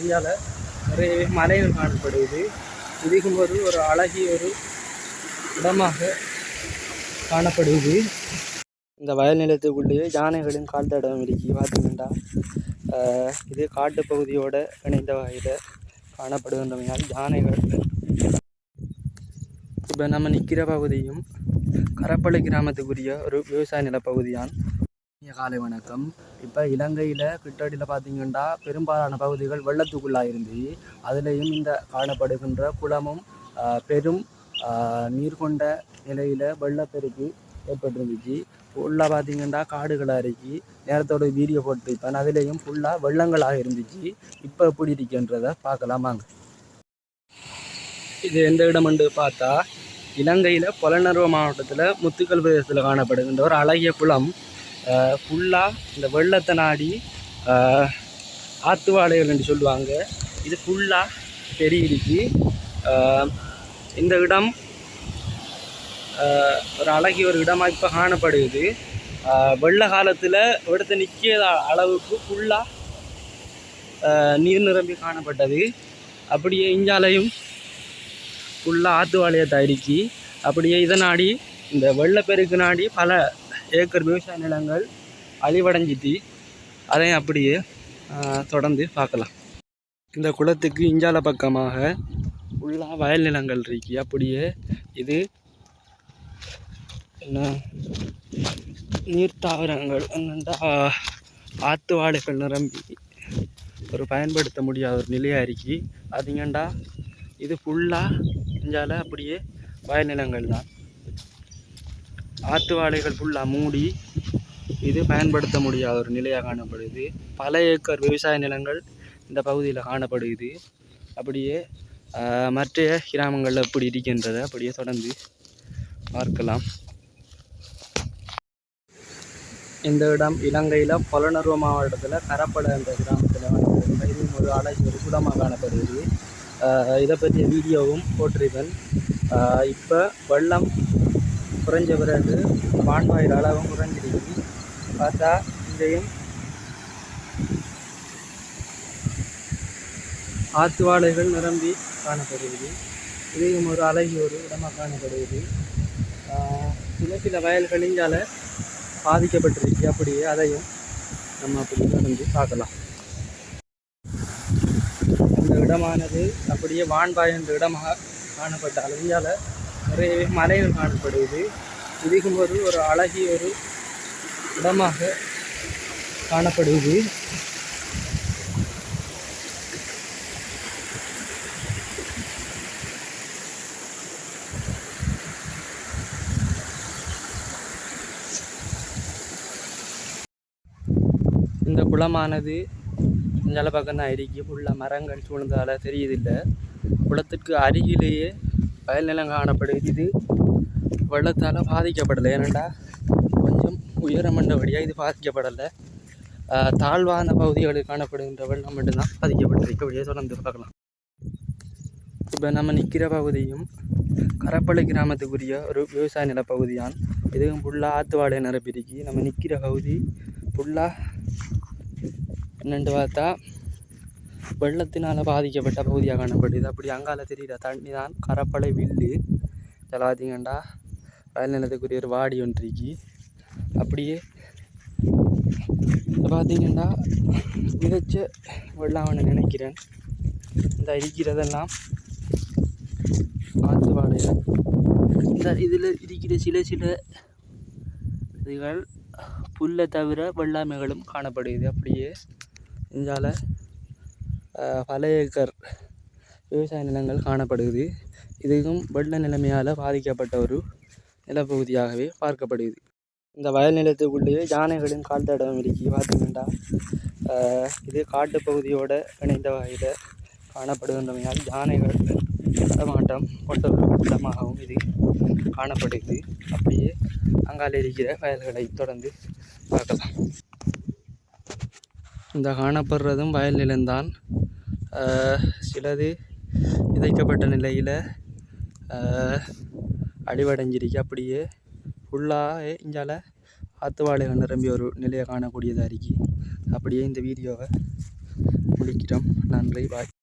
இந்தியாவில் நிறையவே மலைகள் காணப்படுகிறது இதுக்கும்போது ஒரு அழகிய ஒரு இடமாக காணப்படுது. இந்த வயல் நிலத்துக்குள்ளேயே யானைகளின் கால் தடம் இருக்கு பார்த்தீங்கன்னா இது காட்டு பகுதியோடு இணைந்த வகையில் காணப்படுகின்றமையால் யானைகள் இப்போ நம்ம நிற்கிற பகுதியும் கரப்பளை கிராமத்துக்குரிய ஒரு விவசாய நிலப்பகுதியான் காலை வணக்கம். இப்போ இலங்கையில் கிட்டடியில் பார்த்தீங்கன்னா பெரும்பாலான பகுதிகள் வெள்ளத்துக்குள்ளாக இருந்து அதுலேயும் இந்த காணப்படுகின்ற குளமும் ஆஹ், பெரும் ஆஹ், நீர் கொண்ட நிலையில் வெள்ளப்பெருக்கு ஏற்பட்டிருந்துச்சு. ஃபுல்லாக பார்த்தீங்கன்னா காடுகளாக இருக்கு நேரத்தோட வீடியோ இப்போ அதுலேயும் ஃபுல்லாக வெள்ளங்களாக இருந்துச்சு. இப்போ எப்படி இருக்குன்றதை பார்க்கலாமாங்க இது எந்த இடம்னு பார்த்தா இலங்கையில் பொலனர்வ மாவட்டத்தில் முத்துக்கல் பிரதேசத்தில் காணப்படுகின்ற ஒரு அழகிய குளம் ஃபுல்லாக இந்த வெள்ளத்தை நாடி ஆஹ், ஆத்துவாழைகள் என்று சொல்லுவாங்க. இது ஃபுல்லாக பெருகிடுச்சு இந்த இடம் ஒரு அழகிய ஒரு இடமாக இப்போ காணப்படுகிறது. வெள்ள காலத்தில் எடுத்து நிற்கிற அளவுக்கு ஃபுல்லாக நீர் நிரம்பி காணப்பட்டது. அப்படியே இஞ்சாலையும் ஃபுல்லாக ஆற்று வாழையத்தை அப்படியே இதை நாடி இந்த வெள்ளப்பெருக்கு நாடி பல ஏக்கர் விவசாய நிலங்கள் அழிவடைஞ்சிட்டு அதையும் அப்படியே தொடர்ந்து பார்க்கலாம். இந்த குளத்துக்கு இஞ்சால பக்கமாக ஃபுல்லாக வயல் நிலங்கள் இருக்கு. அப்படியே இது என்ன நீர்த்தாவரங்கள் என்னென்னா வாழைகள் நிரம்பி ஒரு பயன்படுத்த முடியாத ஒரு நிலையாக இருக்கு. அதுங்கண்டா இது ஃபுல்லாக இஞ்சால அப்படியே வயல் நிலங்கள் தான். ஆற்று வாழைகள் ஃபுல்லாக மூடி இது பயன்படுத்த முடியாத ஒரு நிலையாக காணப்படுது. பல ஏக்கர் விவசாய நிலங்கள் இந்த பகுதியில் காணப்படுது. அப்படியே மற்ற கிராமங்களில் எப்படி இருக்கின்றதை அப்படியே தொடர்ந்து பார்க்கலாம். இந்த இடம் இலங்கையில் பொலனர்வ மாவட்டத்தில் கரப்பட என்ற கிராமத்தில் வந்து ஒரு அழகு ஒரு சுடமாக காணப்படுது. இதை பற்றிய வீடியோவும் போட்டிருப்பேன். இப்போ வெள்ளம் குறைஞ்ச பிறகு வான்வாயில் அளவும் குறைஞ்சிருக்கு பார்த்தா இங்கேயும் ஆற்று வாழைகள் நிரம்பி காணப்படுகிறது. இதையும் ஒரு அழகிய ஒரு இடமாக காணப்படுகிறது. ஆஹ் சில சில வயல்களிஞ்சால் பாதிக்கப்பட்டிருக்கு. அப்படியே அதையும் நம்ம அப்படி நடந்து பார்க்கலாம். இந்த இடமானது அப்படியே வான்பாய் என்ற இடமாக காணப்பட்ட அழகியால் நிறையவே மலைகள் காணப்படுது இதுக்கும்போது ஒரு அழகிய ஒரு இடமாக காணப்படுது இந்த குளமானது இந்த பக்கம் தான் இருக்கு ஃபுல்லாக மரங்கள் சூழ்ந்ததால் தெரியுதில்லை. குளத்துக்கு அருகிலேயே வயல் நிலம் காணப்படுது இது வெள்ளத்தால் பாதிக்கப்படலை. ஏனண்டா கொஞ்சம் உயரமண்டபடியாக இது பாதிக்கப்படலை. தாழ்வான பகுதிகளில் காணப்படுகின்ற வெள்ளம் மட்டும்தான் பாதிக்கப்பட்டிருக்கு அப்படியே தொடர்ந்து பார்க்கலாம். இப்போ நம்ம நிற்கிற பகுதியும் கரப்பளை கிராமத்துக்குரிய ஒரு விவசாய நிலப்பகுதியான். இதுவும் ஃபுல்லாக ஆற்றுவாடை நிரப்பிருக்கு. நம்ம நிற்கிற பகுதி ஃபுல்லாக என்னென்று பார்த்தா வெள்ளத்தினால் பாதிக்கப்பட்ட பகுதியாக காணப்படுது அப்படி அங்கால தெரியுற தண்ணி தான் கரப்பளை வில்லு இதில் பார்த்தீங்கன்னா வயல் நிலத்துக்குரிய ஒரு வாடி ஒன்றிக்கு அப்படியே இது பார்த்தீங்கன்னா விதைச்ச வெள்ளாமன்னு நினைக்கிறேன். இந்த இருக்கிறதெல்லாம் ஆற்று வாழையில் இந்த இதில் இருக்கிற சில சில இதுகள் புல்லை தவிர வெள்ளாமைகளும் காணப்படுகிறது. அப்படியே இந்தால பல ஏக்கர் விவசாய நிலங்கள் காணப்படுது இதுவும் வெள்ள நிலைமையால் பாதிக்கப்பட்ட ஒரு நிலப்பகுதியாகவே பார்க்கப்படுது இந்த வயல் நிலத்துக்குள்ளேயே யானைகளின் கால் தடம் இருக்கு பார்த்தீங்கன்னா இது காட்டு பகுதியோடு இணைந்த வகையில் காணப்படுகின்றமையால் யானைகள் நடமாட்டம் கொண்ட ஒரு இடமாகவும் இது காணப்படுது அப்படியே அங்கால இருக்கிற வயல்களை தொடர்ந்து பார்க்கலாம். இந்த காணப்படுறதும் வயல் நிலம்தான் சிலது விதைக்கப்பட்ட நிலையில் அடிவடைஞ்சிருக்கு. அப்படியே ஃபுல்லாக இங்கால ஆற்று வாழைகள் நிரம்பி ஒரு நிலையை காணக்கூடியதாக இருக்கு. அப்படியே இந்த வீடியோவை முடிக்கிறோம். நன்றி பாய்.